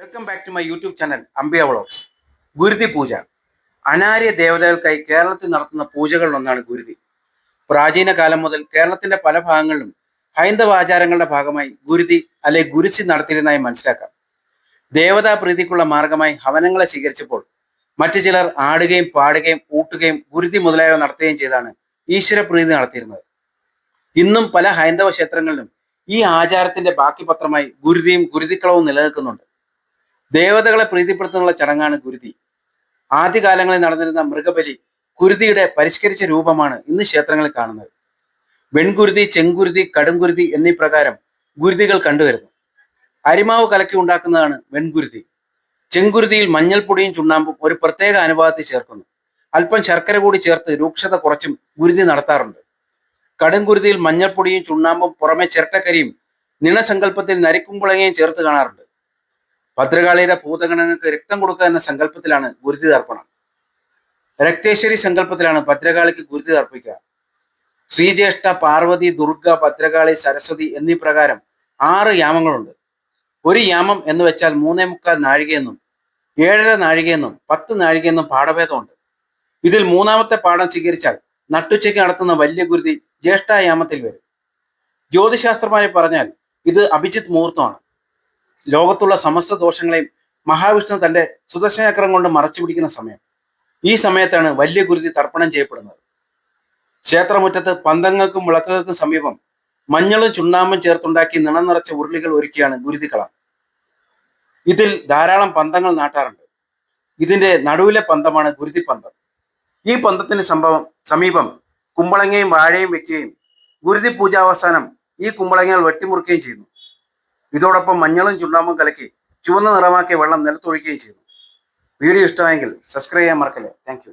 Welcome back to my YouTube channel Ambiya vlogs Guruthi Puja. അനാര്യ ദേവതകൾക്കായി കേരളത്തിൽ നടത്തുന്ന പൂജകളിലൊന്നാണ് ഗുരുതി. പ്രാചീന കാലം മുതൽ കേരളത്തിന്റെ പല ഭാഗങ്ങളിലും ഹൈന്ദവ ആചാരങ്ങളുടെ ഭാഗമായി ഗുരുതി അല്ലെ ഗുരുസി നടത്തിയിരുന്നതായി മനസ്സിലാക്കാം. ദേവതാ പ്രീതിക്കുള്ള മാർഗമായി ഹവനങ്ങളെ സ്വീകരിച്ചപ്പോൾ മറ്റു ചിലർ ആടുകയും പാടുകയും ഊട്ടുകയും ഗുരുതി മുതലായവ നടത്തുകയും ചെയ്താണ് ഈശ്വര പ്രീതി നടത്തിയിരുന്നത്. ഇന്നും പല ഹൈന്ദവ ക്ഷേത്രങ്ങളിലും ഈ ആചാരത്തിന്റെ ബാക്കി പത്രമായി ഗുരുതിയും ഗുരുതിക്കളവും നിലനിൽക്കുന്നുണ്ട്. ദേവതകളെ പ്രീതിപ്പെടുത്തുന്നുള്ള ചടങ്ങാണ് ഗുരുതി. ആദ്യകാലങ്ങളിൽ നടന്നിരുന്ന മൃഗബലി കുരുതിയുടെ പരിഷ്കരിച്ച രൂപമാണ് ഇന്ന് ക്ഷേത്രങ്ങളിൽ കാണുന്നത്. വെൺകുരുതി ചെങ്കുരുതി കടുംകുരുതി എന്നീ പ്രകാരം ഗുരുതികൾ കണ്ടുവരുന്നു. അരിമാവ് കലക്കി ഉണ്ടാക്കുന്നതാണ് വെൺകുരുതി ചെങ്കുരുതിയിൽ മഞ്ഞൾപ്പൊടിയും ചുണ്ണാമ്പും ഒരു പ്രത്യേക അനുപാതത്തിൽ ചേർക്കുന്നു. അല്പം ശർക്കര കൂടി ചേർത്ത് രൂക്ഷത കുറച്ചും ഗുരുതി നടത്താറുണ്ട്. കടുംകുരുതിയിൽ മഞ്ഞൾപ്പൊടിയും ചുണ്ണാമ്പും പുറമെ ചിരട്ടക്കരിയും നിണസങ്കല്പത്തിൽ നരിക്കുമ്പുളങ്ങയും ചേർത്ത് കാണാറുണ്ട്. ഭദ്രകാളിയുടെ ഭൂതഗണങ്ങൾക്ക് രക്തം കൊടുക്കുക എന്ന സങ്കല്പത്തിലാണ് ഗുരുതി തർപ്പണം. രക്തേശ്വരി സങ്കല്പത്തിലാണ് ഭദ്രകാളിക്ക് ഗുരുതി തർപ്പിക്കുക. ശ്രീജ്യേഷ്ഠ പാർവതി ദുർഗ ഭദ്രകാളി സരസ്വതി എന്നീ പ്രകാരം ആറ് യാമങ്ങളുണ്ട്. ഒരു യാമം എന്ന് വെച്ചാൽ മൂന്നേ മുക്കാൽ നാഴികയെന്നും ഏഴര നാഴികയെന്നും പത്ത് നാഴികയെന്നും പാഠഭേദമുണ്ട്. ഇതിൽ മൂന്നാമത്തെ പാഠം സ്വീകരിച്ചാൽ നട്ടുച്ചയ്ക്ക് നടത്തുന്ന വലിയ ഗുരുതി ജ്യേഷ്ഠായാമത്തിൽ വരും. ജ്യോതിശാസ്ത്രമായി പറഞ്ഞാൽ ഇത് അഭിജിത്ത് മുഹൂർത്തമാണ്. ലോകത്തുള്ള സമസ്ത ദോഷങ്ങളെയും മഹാവിഷ്ണു തന്റെ സുദർശനചക്രം കൊണ്ട് മറച്ചു പിടിക്കുന്ന സമയം. ഈ സമയത്താണ് വലിയ ഗുരുതി തർപ്പണം ചെയ്യപ്പെടുന്നത്. ക്ഷേത്രമുറ്റത്ത് പന്തങ്ങൾക്കും വിളക്കുകൾക്കും സമീപം മഞ്ഞളും ചുണ്ണാമ്പും ചേർത്തുണ്ടാക്കി നിണം നിറച്ച ഉരുളികൾ ഒരുക്കിയാണ് ഗുരുതിക്കളം ഇതിൽ ധാരാളം പന്തങ്ങൾ നാട്ടാറുണ്ട്. ഇതിന്റെ നടുവിലെ പന്തമാണ് ഗുരുതി പന്തം. ഈ പന്തത്തിന് സംഭവം സമീപം കുമ്പളങ്ങയും വാഴയും വെക്കുകയും ഗുരുതി പൂജാവസാനം ഈ കുമ്പളങ്ങകൾ വെട്ടിമുറിക്കുകയും ചെയ്യുന്നു. ഇതോടൊപ്പം മഞ്ഞളും ചുണ്ണാമ്പും കലക്കി ചുവന്ന നിറമാക്കിയ വെള്ളം നിലത്തൊഴിക്കുകയും ചെയ്യുന്നു വീഡിയോ ഇഷ്ടമായെങ്കിൽ സബ്സ്ക്രൈബ് ചെയ്യാൻ മറക്കല്ലേ. താങ്ക്